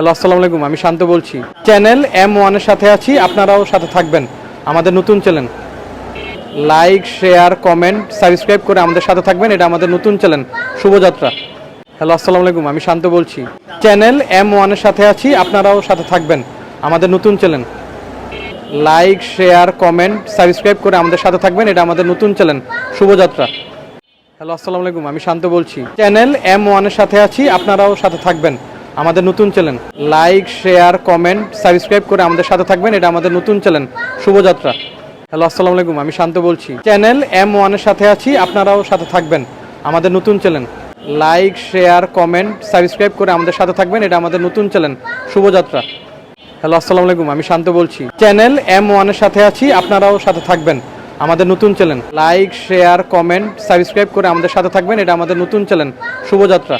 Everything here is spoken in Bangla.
হ্যালো, আসসালামু আলাইকুম, আমি শান্ত বলছি। চ্যানেল এম ওয়ানের সাথে আছি, আপনারাও সাথে থাকবেন। আমাদের নতুন channel. Like, share, comment, subscribe করে আমাদের সাথে থাকবেন, এটা আমাদের নতুন চ্যানেল, শুভযাত্রা। হ্যালো, আসসালামু আলাইকুম, আমি শান্ত বলছি। চ্যানেল এম ওয়ানের সাথে আছি, আপনারাও সাথে থাকবেন, আমাদের নতুন channel. Like, share, comment, subscribe করে আমাদের সাথে থাকবেন, এটা আমাদের নতুন চ্যানেল, শুভযাত্রা। হ্যালো, আসসালামু আলাইকুম, আমি শান্ত বলছি। চ্যানেল এম ওয়ানের সাথে আছি, আপনারাও সাথে থাকবেন। আমাদের নতুন channel like share comment subscribe করে আমাদের সাথে থাকবেন। এটা আমাদের নতুন চ্যানেল শুভযাত্রা। হ্যালো আসসালামু আলাইকুম, আমি শান্ত বলছি। চ্যানেল এম ওয়ানের সাথে আছি, আপনারাও সাথে থাকবেন। আমাদের নতুন channel like share comment subscribe করে আমাদের সাথে থাকবেন। এটা আমাদের নতুন চ্যানেল শুভযাত্রা। হ্যালো আসসালামু আলাইকুম, আমি শান্ত বলছি। চ্যানেল এম ওয়ানের সাথে আছি, আপনারাও সাথে থাকবেন। আমাদের নতুন channel like share comment subscribe করে আমাদের সাথে থাকবেন। এটা আমাদের নতুন চ্যানেল শুভযাত্রা।